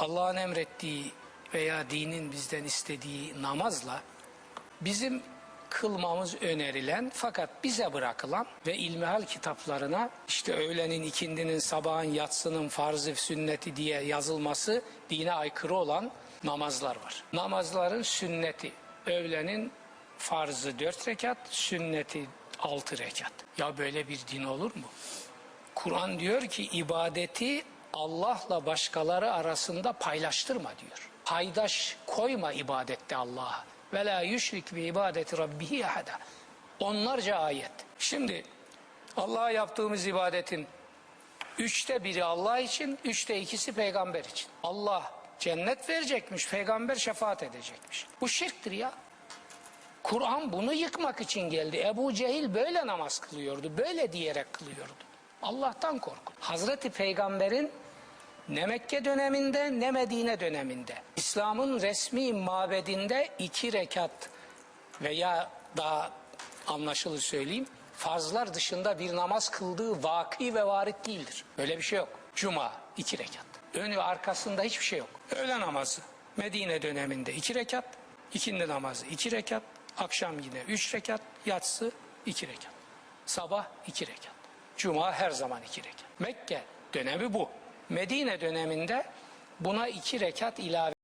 Allah'ın emrettiği veya dinin bizden istediği namazla bizim kılmamız önerilen fakat bize bırakılan ve ilmihal kitaplarına işte öğlenin, ikindinin, sabahın, yatsının farzı, sünneti diye yazılması dine aykırı olan namazlar var. Namazların sünneti, öğlenin farzı dört rekat, sünneti altı rekat. Ya böyle bir din olur mu? Kur'an diyor ki ibadeti Allah'la başkaları arasında paylaştırma diyor. Paydaş koyma ibadette Allah'a. Ve la yüşrik bi ibadeti rabbihi ahada. Onlarca ayet. Şimdi Allah'a yaptığımız ibadetin üçte biri Allah için, üçte ikisi peygamber için. Allah cennet verecekmiş, peygamber şefaat edecekmiş. Bu şirktir ya. Kur'an bunu yıkmak için geldi. Ebu Cehil böyle namaz kılıyordu. Böyle diyerek kılıyordu. Allah'tan korkun. Hazreti Peygamber'in ne Mekke döneminde ne Medine döneminde İslam'ın resmi mabedinde iki rekat veya daha anlaşılır söyleyeyim farzlar dışında bir namaz kıldığı vaki ve varit değildir. Öyle bir şey yok. Cuma iki rekat. Önü arkasında hiçbir şey yok. Öğle namazı Medine döneminde iki rekat, ikindi namazı iki rekat, akşam yine üç rekat, yatsı iki rekat. Sabah iki rekat. Cuma her zaman iki rekat. Mekke dönemi bu. Medine döneminde buna iki rekat ilave